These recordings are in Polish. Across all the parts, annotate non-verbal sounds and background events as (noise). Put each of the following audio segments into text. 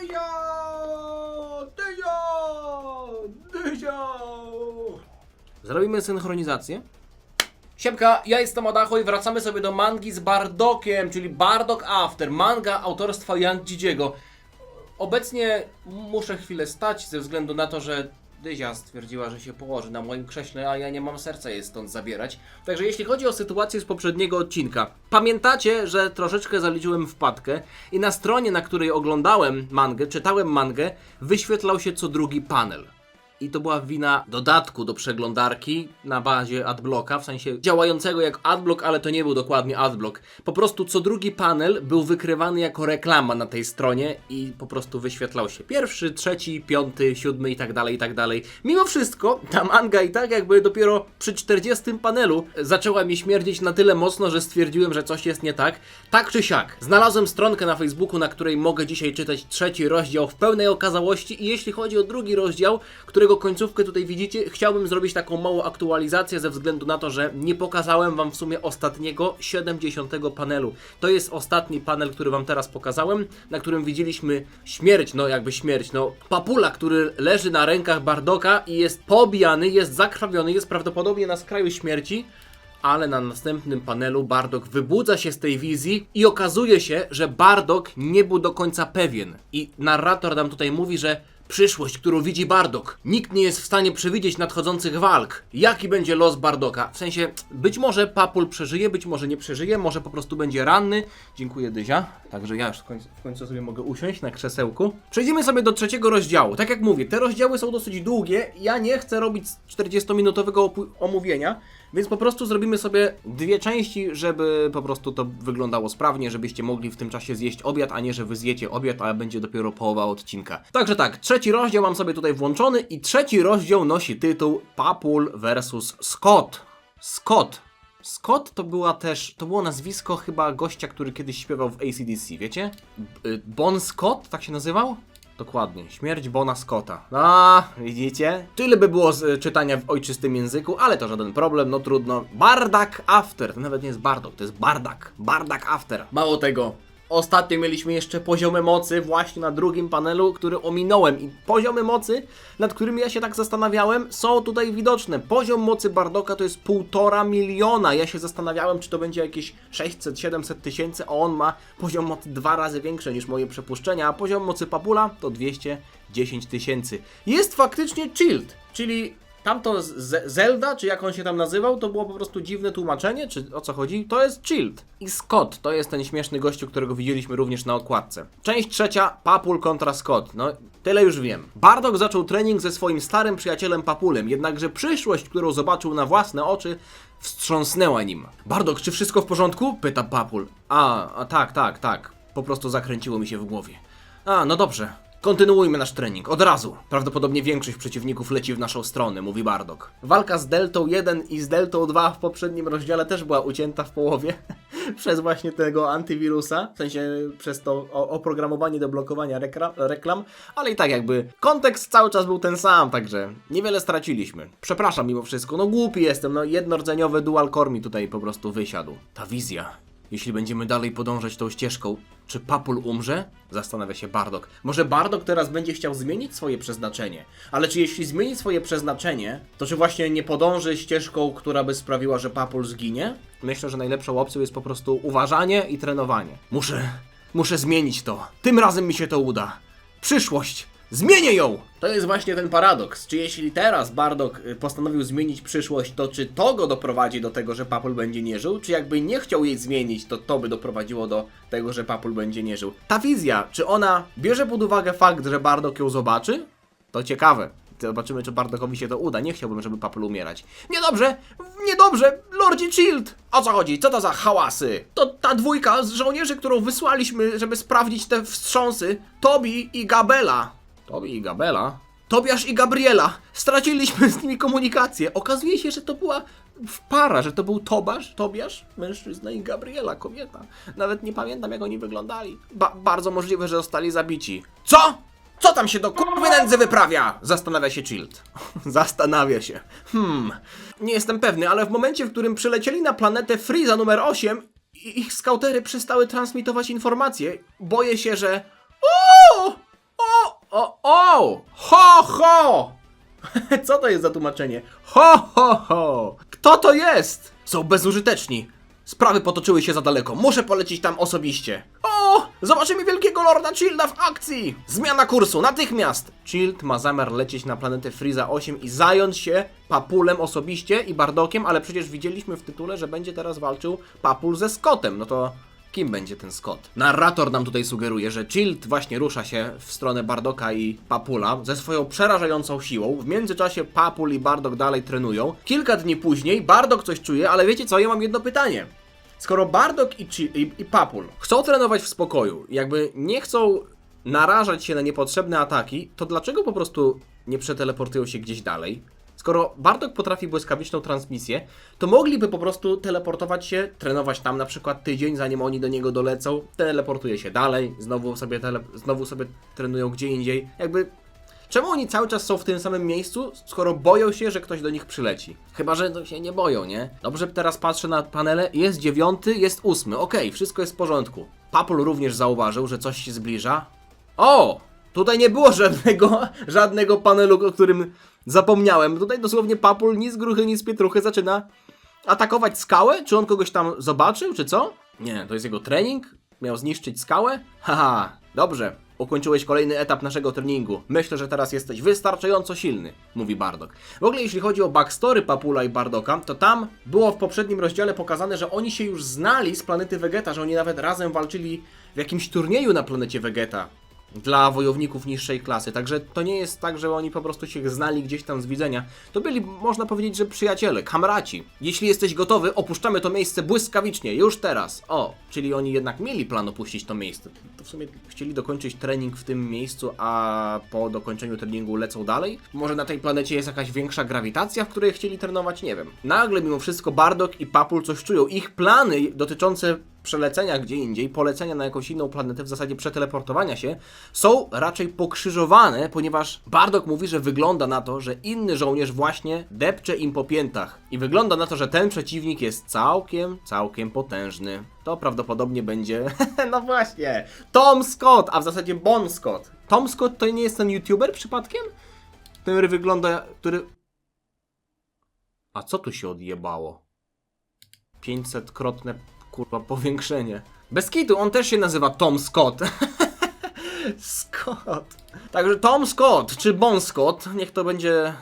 Dyzio! Dyzio! Dyzio! Zrobimy synchronizację. Siemka, ja jestem Adacho i wracamy sobie do mangi z Bardokiem, czyli Bardok After, manga autorstwa Young Jijiego. Obecnie muszę chwilę stać ze względu na to, że Dyzia stwierdziła, że się położy na moim krześle, a ja nie mam serca jej stąd zabierać. Także jeśli chodzi o sytuację z poprzedniego odcinka, pamiętacie, że troszeczkę zaliczyłem wpadkę i na stronie, na której oglądałem mangę, czytałem mangę, wyświetlał się co drugi panel. I to była wina dodatku do przeglądarki na bazie adblocka, w sensie działającego jak adblock, ale to nie był dokładnie adblock. Po prostu co drugi panel był wykrywany jako reklama na tej stronie i po prostu wyświetlał się pierwszy, trzeci, piąty, siódmy i tak dalej, i tak dalej. Mimo wszystko, ta manga i tak jakby dopiero przy 40 panelu zaczęła mi śmierdzieć na tyle mocno, że stwierdziłem, że coś jest nie tak. Tak czy siak, znalazłem stronkę na Facebooku, na której mogę dzisiaj czytać trzeci rozdział w pełnej okazałości i jeśli chodzi o drugi rozdział, którego końcówkę tutaj widzicie, chciałbym zrobić taką małą aktualizację ze względu na to, że nie pokazałem wam w sumie ostatniego 70 panelu. To jest ostatni panel, który wam teraz pokazałem, na którym widzieliśmy śmierć, no jakby śmierć, no papula, który leży na rękach Bardoka i jest pobijany, jest zakrwawiony, jest prawdopodobnie na skraju śmierci ale na następnym panelu Bardok wybudza się z tej wizji i okazuje się, że Bardok nie był do końca pewien. I narrator nam tutaj mówi, że przyszłość, którą widzi Bardok, nikt nie jest w stanie przewidzieć nadchodzących walk. Jaki będzie los Bardoka? W sensie, być może Papul przeżyje, być może nie przeżyje, może po prostu będzie ranny. Dziękuję Dyzia. Także ja już w końcu, w końcu sobie mogę usiąść na krzesełku. Przejdziemy sobie do trzeciego rozdziału. Tak jak mówię, te rozdziały są dosyć długie. Ja nie chcę robić 40-minutowego opu- omówienia. Więc po prostu zrobimy sobie dwie części, żeby po prostu to wyglądało sprawnie, żebyście mogli w tym czasie zjeść obiad, a nie, że wy zjecie obiad, a będzie dopiero połowa odcinka. Także tak, trzeci rozdział mam sobie tutaj włączony i trzeci rozdział nosi tytuł Papul vs Scott. Scott. Scott to była też, to było nazwisko chyba gościa, który kiedyś śpiewał w ACDC, wiecie? Y, Bon Scott, tak się nazywał? Dokładnie, śmierć Bona Scotta. A, widzicie? Tyle by było z y, czytania w ojczystym języku, ale to żaden problem, no trudno. Bardak After, to nawet nie jest Bardok, to jest Bardak. Bardak After. Mało tego, Ostatnio mieliśmy jeszcze poziomy mocy właśnie na drugim panelu, który ominąłem i poziomy mocy, nad którymi ja się tak zastanawiałem, są tutaj widoczne. Poziom mocy Bardoka to jest półtora miliona. Ja się zastanawiałem, czy to będzie jakieś 600-700 tysięcy, a on ma poziom mocy dwa razy większy niż moje przepuszczenia, a poziom mocy Papula to 210 tysięcy. Jest faktycznie chilled, czyli Tamto Z- Zelda, czy jak on się tam nazywał, to było po prostu dziwne tłumaczenie, czy o co chodzi? To jest Chilled. I Scott, to jest ten śmieszny gościu, którego widzieliśmy również na okładce. Część trzecia, Papul kontra Scott. No, tyle już wiem. Bardock zaczął trening ze swoim starym przyjacielem Papulem, jednakże przyszłość, którą zobaczył na własne oczy, wstrząsnęła nim. Bardock, czy wszystko w porządku? Pyta Papul. A, a tak, tak, tak. Po prostu zakręciło mi się w głowie. A, no dobrze. Kontynuujmy nasz trening, od razu. Prawdopodobnie większość przeciwników leci w naszą stronę, mówi Bardok. Walka z Deltą 1 i z Deltą 2 w poprzednim rozdziale też była ucięta w połowie (laughs) przez właśnie tego antywirusa, w sensie przez to oprogramowanie do blokowania reklam, ale i tak jakby kontekst cały czas był ten sam, także niewiele straciliśmy. Przepraszam mimo wszystko, no głupi jestem, no jednordzeniowy dual core mi tutaj po prostu wysiadł. Ta wizja jeśli będziemy dalej podążać tą ścieżką, czy Papul umrze? Zastanawia się Bardok. Może Bardok teraz będzie chciał zmienić swoje przeznaczenie. Ale czy jeśli zmieni swoje przeznaczenie, to czy właśnie nie podąży ścieżką, która by sprawiła, że Papul zginie? Myślę, że najlepszą opcją jest po prostu uważanie i trenowanie. Muszę, muszę zmienić to. Tym razem mi się to uda. Przyszłość! Zmienię ją! To jest właśnie ten paradoks. Czy jeśli teraz Bardock y, postanowił zmienić przyszłość, to czy to go doprowadzi do tego, że Papul będzie nie żył? Czy jakby nie chciał jej zmienić, to to by doprowadziło do tego, że Papul będzie nie żył? Ta wizja, czy ona bierze pod uwagę fakt, że Bardock ją zobaczy? To ciekawe. Zobaczymy, czy Bardockowi się to uda. Nie chciałbym, żeby Papul umierać. Niedobrze! Niedobrze! Lordzie Shield! O co chodzi? Co to za hałasy? To ta dwójka z żołnierzy, którą wysłaliśmy, żeby sprawdzić te wstrząsy. Tobi i Gabela. Tobi i Gabela? Tobiasz i Gabriela. Straciliśmy z nimi komunikację. Okazuje się, że to była para, że to był Tobasz, Tobiasz, mężczyzna i Gabriela, kobieta. Nawet nie pamiętam, jak oni wyglądali. Ba bardzo możliwe, że zostali zabici. Co? Co tam się do kurwy nędzy wyprawia? Zastanawia się Child. (laughs) Zastanawia się. Hmm. Nie jestem pewny, ale w momencie, w którym przylecieli na planetę Freeza numer 8, i- ich skautery przestały transmitować informacje. Boję się, że... O! O, o! Ho, ho! (laughs) Co to jest za tłumaczenie? Ho, ho, ho! Kto to jest? Są bezużyteczni. Sprawy potoczyły się za daleko. Muszę polecieć tam osobiście. O! Zobaczymy wielkiego lorda Childa w akcji! Zmiana kursu, natychmiast! Child ma zamiar lecieć na planetę Freeza 8 i zająć się Papulem osobiście i Bardokiem, ale przecież widzieliśmy w tytule, że będzie teraz walczył Papul ze Scottem. No to Kim będzie ten Scott? Narrator nam tutaj sugeruje, że Child właśnie rusza się w stronę Bardoka i Papula ze swoją przerażającą siłą. W międzyczasie Papul i Bardok dalej trenują. Kilka dni później Bardok coś czuje, ale wiecie co? Ja mam jedno pytanie. Skoro Bardok i, Chi- i, i Papul chcą trenować w spokoju, jakby nie chcą narażać się na niepotrzebne ataki, to dlaczego po prostu nie przeteleportują się gdzieś dalej? Skoro Bartok potrafi błyskawiczną transmisję, to mogliby po prostu teleportować się, trenować tam na przykład tydzień, zanim oni do niego dolecą, teleportuje się dalej, znowu sobie, tele, znowu sobie trenują gdzie indziej. Jakby Czemu oni cały czas są w tym samym miejscu, skoro boją się, że ktoś do nich przyleci? Chyba, że się nie boją, nie? Dobrze, teraz patrzę na panele, jest dziewiąty, jest ósmy, okej, wszystko jest w porządku. Papul również zauważył, że coś się zbliża. O! Tutaj nie było żadnego, (laughs) żadnego panelu, o którym zapomniałem. Tutaj dosłownie Papul ni z gruchy, ni z pietruchy zaczyna atakować skałę? Czy on kogoś tam zobaczył, czy co? Nie, to jest jego trening? Miał zniszczyć skałę? Haha, dobrze. Ukończyłeś kolejny etap naszego treningu. Myślę, że teraz jesteś wystarczająco silny, mówi Bardok. W ogóle jeśli chodzi o backstory Papula i Bardoka, to tam było w poprzednim rozdziale pokazane, że oni się już znali z planety Vegeta, że oni nawet razem walczyli w jakimś turnieju na planecie Vegeta dla wojowników niższej klasy. Także to nie jest tak, że oni po prostu się znali gdzieś tam z widzenia. To byli, można powiedzieć, że przyjaciele, kamraci. Jeśli jesteś gotowy, opuszczamy to miejsce błyskawicznie, już teraz. O, czyli oni jednak mieli plan opuścić to miejsce. To w sumie chcieli dokończyć trening w tym miejscu, a po dokończeniu treningu lecą dalej? Może na tej planecie jest jakaś większa grawitacja, w której chcieli trenować? Nie wiem. Nagle mimo wszystko Bardok i Papul coś czują. Ich plany dotyczące przelecenia gdzie indziej, polecenia na jakąś inną planetę, w zasadzie przeteleportowania się, są raczej pokrzyżowane, ponieważ Bardok mówi, że wygląda na to, że inny żołnierz właśnie depcze im po piętach. I wygląda na to, że ten przeciwnik jest całkiem, całkiem potężny. To prawdopodobnie będzie, (laughs) no właśnie, Tom Scott, a w zasadzie Bon Scott. Tom Scott to nie jest ten youtuber przypadkiem? Który wygląda, który... A co tu się odjebało? 500-krotne kurwa powiększenie. Bez kitu, on też się nazywa Tom Scott. (laughs) Scott. Także Tom Scott, czy Bon Scott, niech to będzie...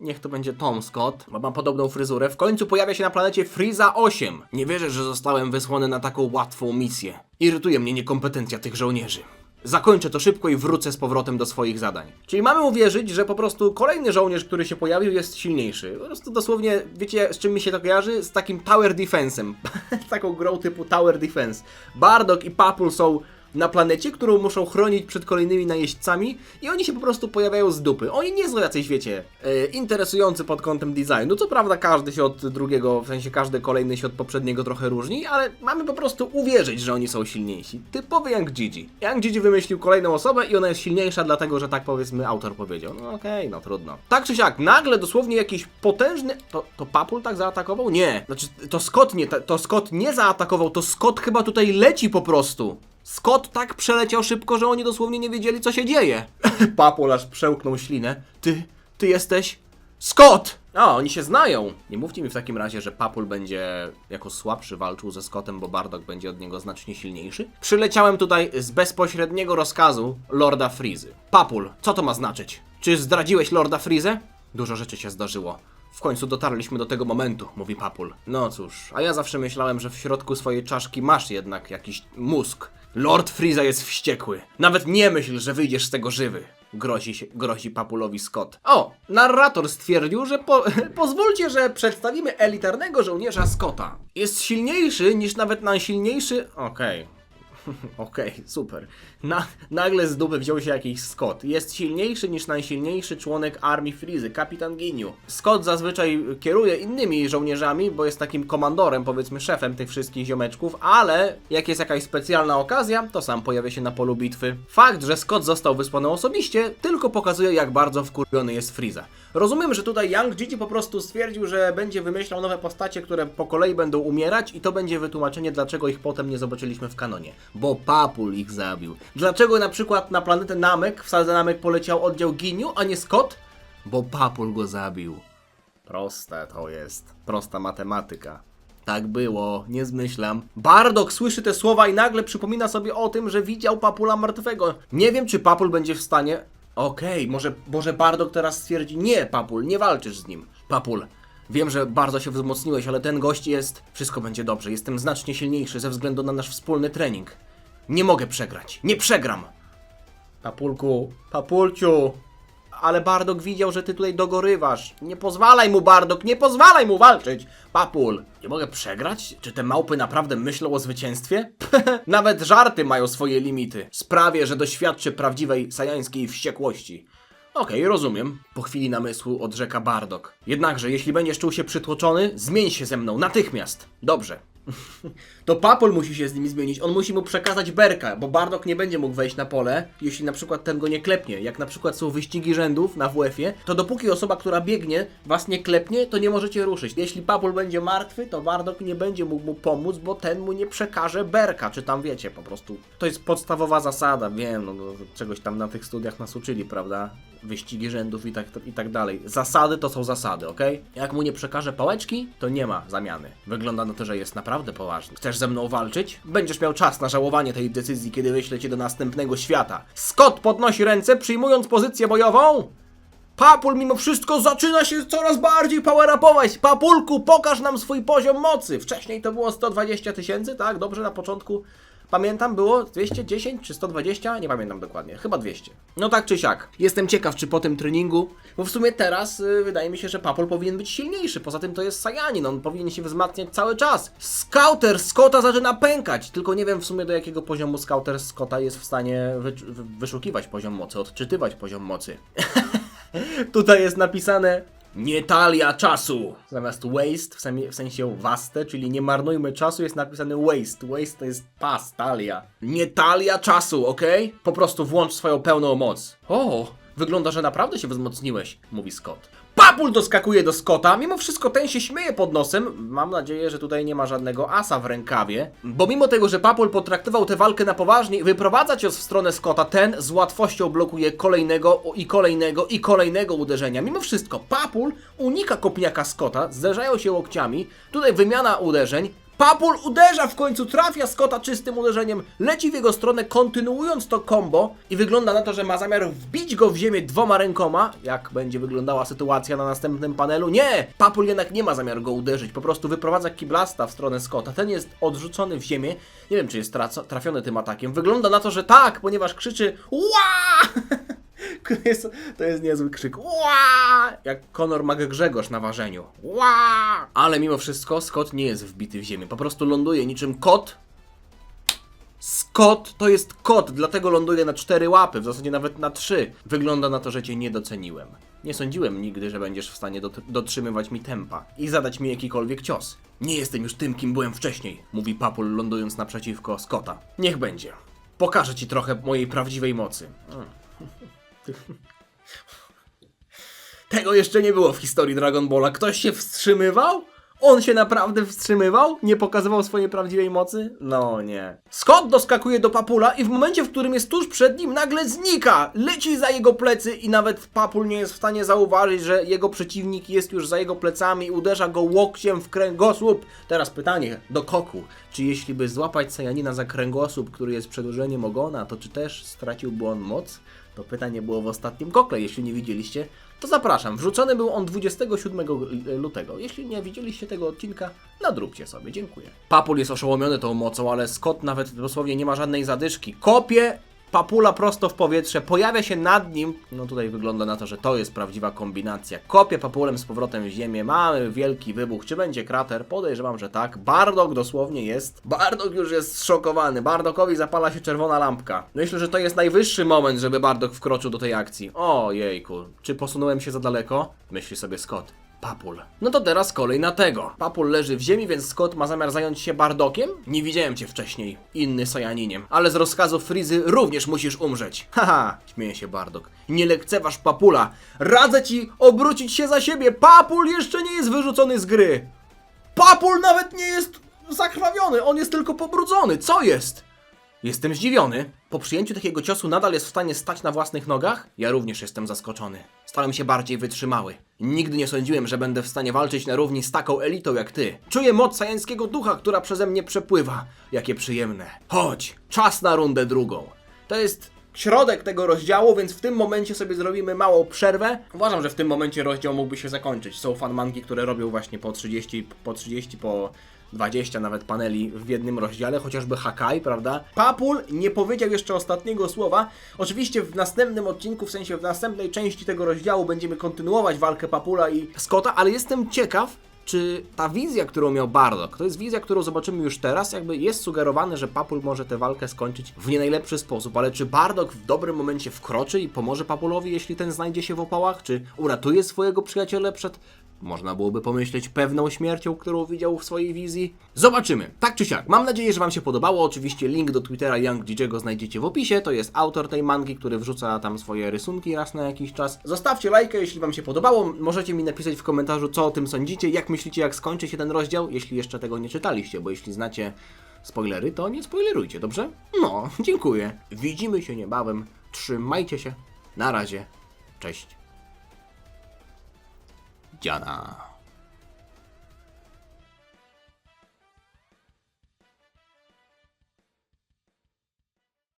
Niech to będzie Tom Scott, bo ma podobną fryzurę. W końcu pojawia się na planecie Freeza 8. Nie wierzę, że zostałem wysłany na taką łatwą misję. Irytuje mnie niekompetencja tych żołnierzy. Zakończę to szybko i wrócę z powrotem do swoich zadań. Czyli mamy uwierzyć, że po prostu kolejny żołnierz, który się pojawił, jest silniejszy. Po prostu dosłownie, wiecie, z czym mi się to kojarzy? Z takim Tower Defense'em. (laughs) taką grą typu Tower Defense. Bardok i Papul są na planecie, którą muszą chronić przed kolejnymi najeźdźcami i oni się po prostu pojawiają z dupy. Oni nie są jacyś, wiecie, e, interesujący pod kątem designu. Co prawda każdy się od drugiego, w sensie każdy kolejny się od poprzedniego trochę różni, ale mamy po prostu uwierzyć, że oni są silniejsi. Typowy Young Gigi. Young Gigi wymyślił kolejną osobę i ona jest silniejsza dlatego, że tak powiedzmy autor powiedział. No okej, no trudno. Tak czy siak, nagle dosłownie jakiś potężny... To, to Papul tak zaatakował? Nie. Znaczy, to Scott nie, to Scott nie zaatakował, to Scott chyba tutaj leci po prostu. Scott tak przeleciał szybko, że oni dosłownie nie wiedzieli, co się dzieje. (laughs) Papul aż przełknął ślinę. Ty, ty jesteś Scott! A, oni się znają. Nie mówcie mi w takim razie, że Papul będzie jako słabszy walczył ze Scottem, bo Bardock będzie od niego znacznie silniejszy. Przyleciałem tutaj z bezpośredniego rozkazu Lorda Freezy. Papul, co to ma znaczyć? Czy zdradziłeś Lorda Freezę? Dużo rzeczy się zdarzyło. W końcu dotarliśmy do tego momentu, mówi Papul. No cóż, a ja zawsze myślałem, że w środku swojej czaszki masz jednak jakiś mózg. Lord Freeza jest wściekły. Nawet nie myśl, że wyjdziesz z tego żywy. Grozi, się, grozi Papulowi Scott. O, narrator stwierdził, że po, (laughs) pozwólcie, że przedstawimy elitarnego żołnierza Scotta. Jest silniejszy niż nawet najsilniejszy... Okej. (laughs) Okej, super. Na, nagle z dupy wziął się jakiś Scott. Jest silniejszy niż najsilniejszy członek armii Frizy, kapitan Giniu. Scott zazwyczaj kieruje innymi żołnierzami, bo jest takim komandorem, powiedzmy szefem tych wszystkich ziomeczków, ale jak jest jakaś specjalna okazja, to sam pojawia się na polu bitwy. Fakt, że Scott został wysłany osobiście, tylko pokazuje jak bardzo wkurwiony jest Friza. Rozumiem, że tutaj Young Gigi po prostu stwierdził, że będzie wymyślał nowe postacie, które po kolei będą umierać i to będzie wytłumaczenie, dlaczego ich potem nie zobaczyliśmy w kanonie. Bo Papul ich zabił. Dlaczego na przykład na planetę Namek, w sadze Namek poleciał oddział Giniu, a nie Scott? Bo Papul go zabił. Proste to jest. Prosta matematyka. Tak było, nie zmyślam. Bardok słyszy te słowa i nagle przypomina sobie o tym, że widział Papula martwego. Nie wiem, czy Papul będzie w stanie... Okej, może, może Bardok teraz stwierdzi, nie, Papul, nie walczysz z nim. Papul, wiem, że bardzo się wzmocniłeś, ale ten gość jest... Wszystko będzie dobrze, jestem znacznie silniejszy ze względu na nasz wspólny trening. Nie mogę przegrać, nie przegram! Papulku, Papulciu, ale Bardok widział, że ty tutaj dogorywasz. Nie pozwalaj mu, Bardok, nie pozwalaj mu walczyć! Papul, nie mogę przegrać? Czy te małpy naprawdę myślą o zwycięstwie? (laughs) Nawet żarty mają swoje limity. Sprawię, że doświadczy prawdziwej sajańskiej wściekłości. Okej, rozumiem. Po chwili namysłu odrzeka Bardok. Jednakże, jeśli będziesz czuł się przytłoczony, zmień się ze mną natychmiast. Dobrze. To Papol musi się z nimi zmienić. On musi mu przekazać berka, bo Bardok nie będzie mógł wejść na pole, jeśli na przykład ten go nie klepnie. Jak na przykład są wyścigi rzędów na WF-ie, to dopóki osoba, która biegnie, was nie klepnie, to nie możecie ruszyć. Jeśli Papol będzie martwy, to Bardok nie będzie mógł mu pomóc, bo ten mu nie przekaże berka, czy tam wiecie, po prostu. To jest podstawowa zasada, wiem, no, no czegoś tam na tych studiach nas uczyli, prawda? Wyścigi rzędów i tak, i tak dalej. Zasady to są zasady, ok? Jak mu nie przekaże pałeczki, to nie ma zamiany. Wygląda na to, że jest naprawdę poważny. Chcesz ze mną walczyć? Będziesz miał czas na żałowanie tej decyzji, kiedy wyślę cię do następnego świata. Scott podnosi ręce, przyjmując pozycję bojową. Papul mimo wszystko zaczyna się coraz bardziej power-upować. Papulku, pokaż nam swój poziom mocy. Wcześniej to było 120 tysięcy, tak? Dobrze, na początku pamiętam było 210 czy 120, nie pamiętam dokładnie, chyba 200. No tak czy siak. Jestem ciekaw, czy po tym treningu, bo w sumie teraz y, wydaje mi się, że Papul powinien być silniejszy. Poza tym to jest Sajanin, on powinien się wzmacniać cały czas. Scouter Scotta zaczyna pękać, tylko nie wiem w sumie do jakiego poziomu Scouter Scotta jest w stanie wy- wyszukiwać poziom mocy, odczytywać poziom mocy. (laughs) Tutaj jest napisane nie talia czasu. Zamiast waste, w, w sensie waste, czyli nie marnujmy czasu, jest napisane waste. Waste to jest pas, talia. Nie talia czasu, ok? Po prostu włącz swoją pełną moc. O, wygląda, że naprawdę się wzmocniłeś, mówi Scott. Papul doskakuje do Scotta, mimo wszystko ten się śmieje pod nosem. Mam nadzieję, że tutaj nie ma żadnego asa w rękawie. Bo mimo tego, że Papul potraktował tę walkę na poważnie wyprowadza cios w stronę Scotta, ten z łatwością blokuje kolejnego i kolejnego i kolejnego uderzenia. Mimo wszystko, Papul unika kopniaka Scotta, zderzają się łokciami, tutaj wymiana uderzeń. Papul uderza w końcu, trafia Scotta czystym uderzeniem, leci w jego stronę, kontynuując to combo i wygląda na to, że ma zamiar wbić go w ziemię dwoma rękoma. Jak będzie wyglądała sytuacja na następnym panelu? Nie! Papul jednak nie ma zamiaru go uderzyć, po prostu wyprowadza kiblasta w stronę Scotta. Ten jest odrzucony w ziemię. Nie wiem, czy jest trafiony tym atakiem. Wygląda na to, że tak, ponieważ krzyczy Ła! (laughs) (laughs) Jest, to jest niezły krzyk. Ła! Jak Conor McGregorz na ważeniu. Ła! Ale mimo wszystko Scott nie jest wbity w ziemię. Po prostu ląduje niczym kot. Scott to jest kot, dlatego ląduje na cztery łapy, w zasadzie nawet na trzy. Wygląda na to, że cię nie doceniłem. Nie sądziłem nigdy, że będziesz w stanie dot- dotrzymywać mi tempa i zadać mi jakikolwiek cios. Nie jestem już tym, kim byłem wcześniej, mówi Papul lądując naprzeciwko Scotta. Niech będzie. Pokażę ci trochę mojej prawdziwej mocy. Mm. Tego jeszcze nie było w historii Dragon Balla. Ktoś się wstrzymywał? On się naprawdę wstrzymywał? Nie pokazywał swojej prawdziwej mocy? No nie. Scott doskakuje do Papula i w momencie, w którym jest tuż przed nim, nagle znika! Leci za jego plecy i nawet Papul nie jest w stanie zauważyć, że jego przeciwnik jest już za jego plecami i uderza go łokciem w kręgosłup. Teraz pytanie do Koku. Czy jeśli by złapać Sajanina za kręgosłup, który jest przedłużeniem ogona, to czy też straciłby on moc? To pytanie było w ostatnim kokle, jeśli nie widzieliście, to zapraszam. Wrzucony był on 27 lutego. Jeśli nie widzieliście tego odcinka, nadróbcie sobie, dziękuję. Papul jest oszołomiony tą mocą, ale Scott nawet dosłownie nie ma żadnej zadyszki. Kopie Papula prosto w powietrze, pojawia się nad nim. No tutaj wygląda na to, że to jest prawdziwa kombinacja. Kopie Papulem z powrotem w ziemię, mamy wielki wybuch. Czy będzie krater? Podejrzewam, że tak. Bardok dosłownie jest. Bardok już jest zszokowany. Bardokowi zapala się czerwona lampka. Myślę, że to jest najwyższy moment, żeby Bardok wkroczył do tej akcji. O jejku, czy posunąłem się za daleko? Myśli sobie Scott. Papul. No to teraz kolej na tego. Papul leży w ziemi, więc Scott ma zamiar zająć się Bardokiem? Nie widziałem cię wcześniej, inny Sajaniniem. Ale z rozkazu Frizy również musisz umrzeć. (laughs) Haha, śmieje się Bardok. Nie lekceważ Papula. Radzę ci obrócić się za siebie. Papul jeszcze nie jest wyrzucony z gry. Papul nawet nie jest zakrwawiony, on jest tylko pobrudzony. Co jest? Jestem zdziwiony. Po przyjęciu takiego ciosu nadal jest w stanie stać na własnych nogach? Ja również jestem zaskoczony. Stałem się bardziej wytrzymały. Nigdy nie sądziłem, że będę w stanie walczyć na równi z taką elitą jak ty. Czuję moc sajeńskiego ducha, która przeze mnie przepływa. Jakie przyjemne. Chodź, czas na rundę drugą. To jest środek tego rozdziału, więc w tym momencie sobie zrobimy małą przerwę. Uważam, że w tym momencie rozdział mógłby się zakończyć. Są fanmangi, które robią właśnie po 30, po 30, po 20 nawet paneli w jednym rozdziale, chociażby Hakai, prawda? Papul nie powiedział jeszcze ostatniego słowa. Oczywiście w następnym odcinku, w sensie w następnej części tego rozdziału będziemy kontynuować walkę Papula i Scotta, ale jestem ciekaw, czy ta wizja, którą miał Bardock, to jest wizja, którą zobaczymy już teraz, jakby jest sugerowane, że Papul może tę walkę skończyć w nie najlepszy sposób, ale czy Bardock w dobrym momencie wkroczy i pomoże Papulowi, jeśli ten znajdzie się w opałach, czy uratuje swojego przyjaciela przed, można byłoby pomyśleć, pewną śmiercią, którą widział w swojej wizji? Zobaczymy. Tak czy siak, mam nadzieję, że Wam się podobało. Oczywiście link do Twittera Young DJ'ego znajdziecie w opisie. To jest autor tej mangi, który wrzuca tam swoje rysunki raz na jakiś czas. Zostawcie lajkę, jeśli Wam się podobało. Możecie mi napisać w komentarzu, co o tym sądzicie, jak myślicie, jak skończy się ten rozdział, jeśli jeszcze tego nie czytaliście, bo jeśli znacie spoilery, to nie spoilerujcie, dobrze? No, (laughs) dziękuję. Widzimy się niebawem. Trzymajcie się. Na razie. Cześć. 加纳。